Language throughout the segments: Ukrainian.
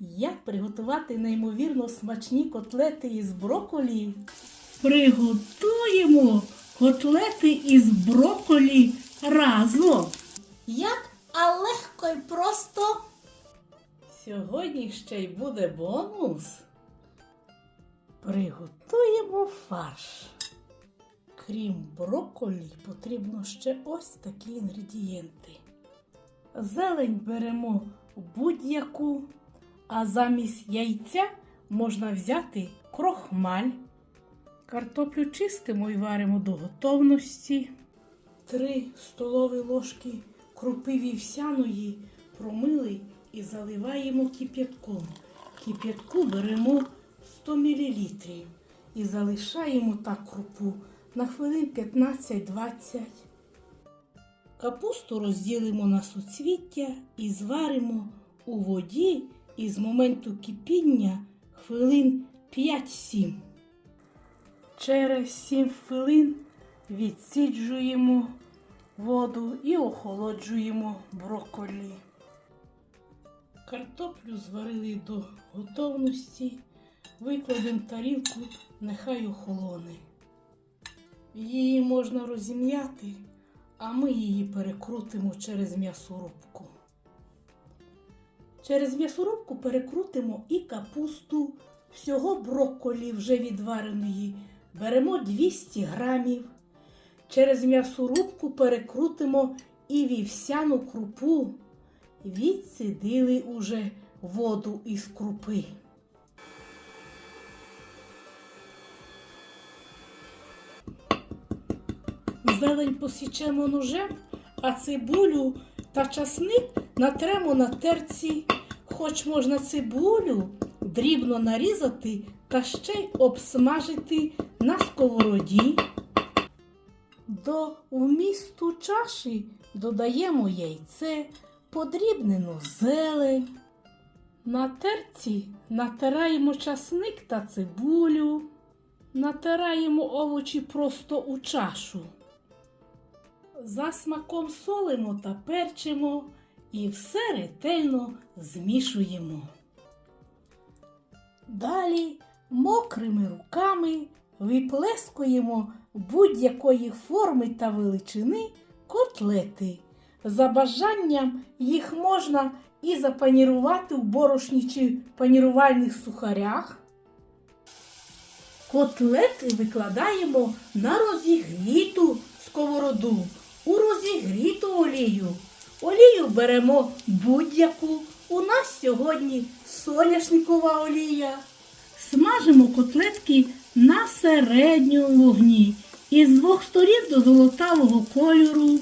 Як приготувати неймовірно смачні котлети із броколі? Приготуємо котлети із броколі разом. Як, а легко й просто. Сьогодні ще й буде бонус. Приготуємо фарш. Крім брокколі, потрібно ще ось такі інгредієнти. Зелень беремо будь-яку, а замість яйця можна взяти крохмаль. Картоплю чистимо і варимо до готовності. Три столові ложки крупи вівсяної промили і заливаємо кип'ятком. Кип'ятку беремо 100 мл і залишаємо так крупу на хвилин 15-20. Капусту розділимо на суцвіття і зваримо у воді із моменту кипіння хвилин 5-7. Через 7 хвилин відсіджуємо воду і охолоджуємо брокколі. Картоплю зварили до готовності, викладемо тарілку, нехай охолоне. Її можна розім'яти, а ми її перекрутимо через м'ясорубку. Через м'ясорубку перекрутимо і капусту, всього брокколі вже відвареної. Беремо 200 грамів. Через м'ясорубку перекрутимо і вівсяну крупу. Відсидили уже воду із крупи. Зелень посічемо ножем, а цибулю та часник натремо на терці. Хоч можна цибулю дрібно нарізати та ще й обсмажити на сковороді. До вмісту чаші додаємо яйце, подрібнену зелень. На терці натираємо часник та цибулю, натираємо овочі просто у чашу. За смаком солимо та перчимо і все ретельно змішуємо. Далі мокрими руками виплескуємо будь-якої форми та величини котлети. За бажанням їх можна і запанірувати в борошні чи панірувальних сухарях. Котлети викладаємо на розігріту сковороду, у розігріту олію. Олію беремо будь-яку. У нас сьогодні соняшникова олія. Смажимо котлетки на середньому вогні із двох сторін до золотавого кольору.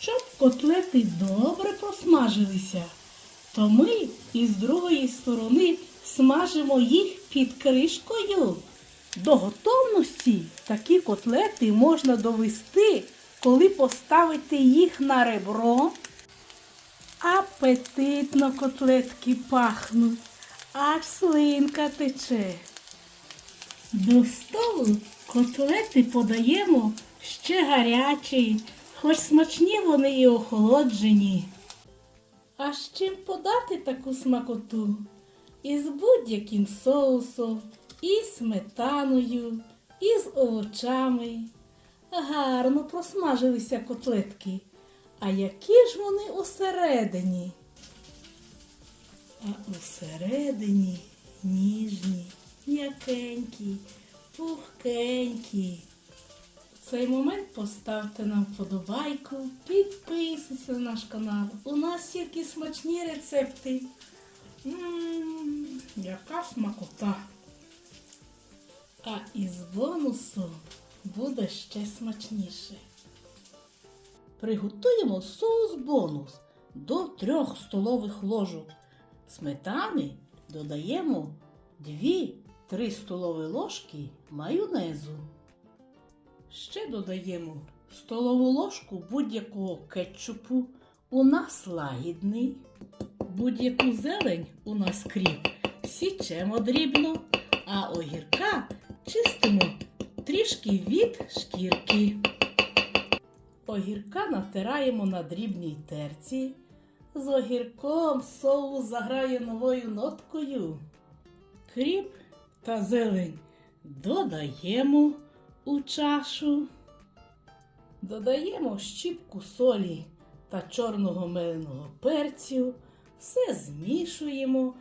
Щоб котлети добре просмажилися, то ми із другої сторони смажимо їх під кришкою. До готовності такі котлети можна довести, коли поставити їх на ребро. Апетитно котлетки пахнуть, аж слинка тече. До столу котлети подаємо ще гарячі, хоч смачні вони і охолоджені. А з чим подати таку смакоту? Із будь-яким соусом, і сметаною, і з овочами. Гарно просмажилися котлетки. А які ж вони усередині? А усередині ніжні, м'якенькі, пухкенькі. В цей момент поставте нам вподобайку, підписуйтесь на наш канал. У нас тільки смачні рецепти. Ммм, яка смакота. А із бонусу буде ще смачніше. Приготуємо соус бонус до 3 столових ложок. Сметани додаємо 2-3 столові ложки майонезу. Ще додаємо столову ложку будь-якого кетчупу. У нас лагідний. Будь-яку зелень у нас кріп січемо дрібно, а огірка чистимо трішки від шкірки. Огірка натираємо на дрібній терці, З огірком соус заграє новою ноткою. Кріп та зелень додаємо у чашу. Додаємо щіпку солі та чорного меленого перцю. Все змішуємо,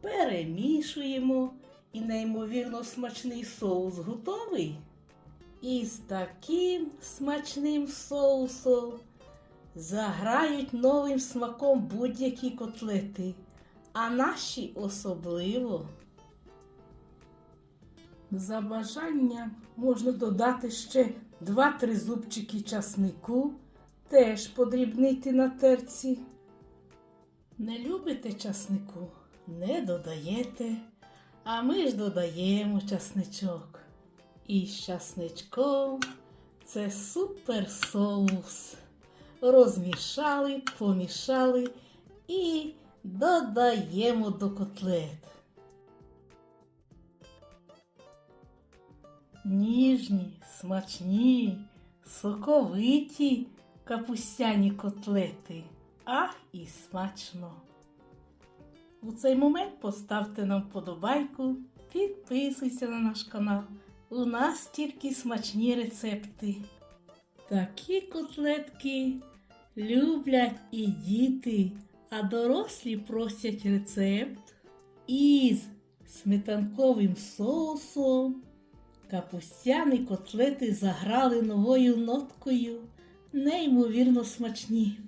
перемішуємо і неймовірно смачний соус готовий. І з таким смачним соусом заграють новим смаком будь-які котлети, а наші особливо. За бажанням можна додати ще 2-3 зубчики часнику, теж подрібнити на терці. Не любите часнику? Не додаєте, а ми ж додаємо часничок. І з часничком це супер соус. Розмішали, помішали і додаємо до котлет. Ніжні, смачні, соковиті капустяні котлети. Ах і смачно! У цей момент поставте нам вподобайку, підписуйся на наш канал. У нас тільки смачні рецепти. Такі котлетки люблять і діти, а дорослі просять рецепт із сметанковим соусом. Капустяні котлети заграли новою ноткою, неймовірно смачні.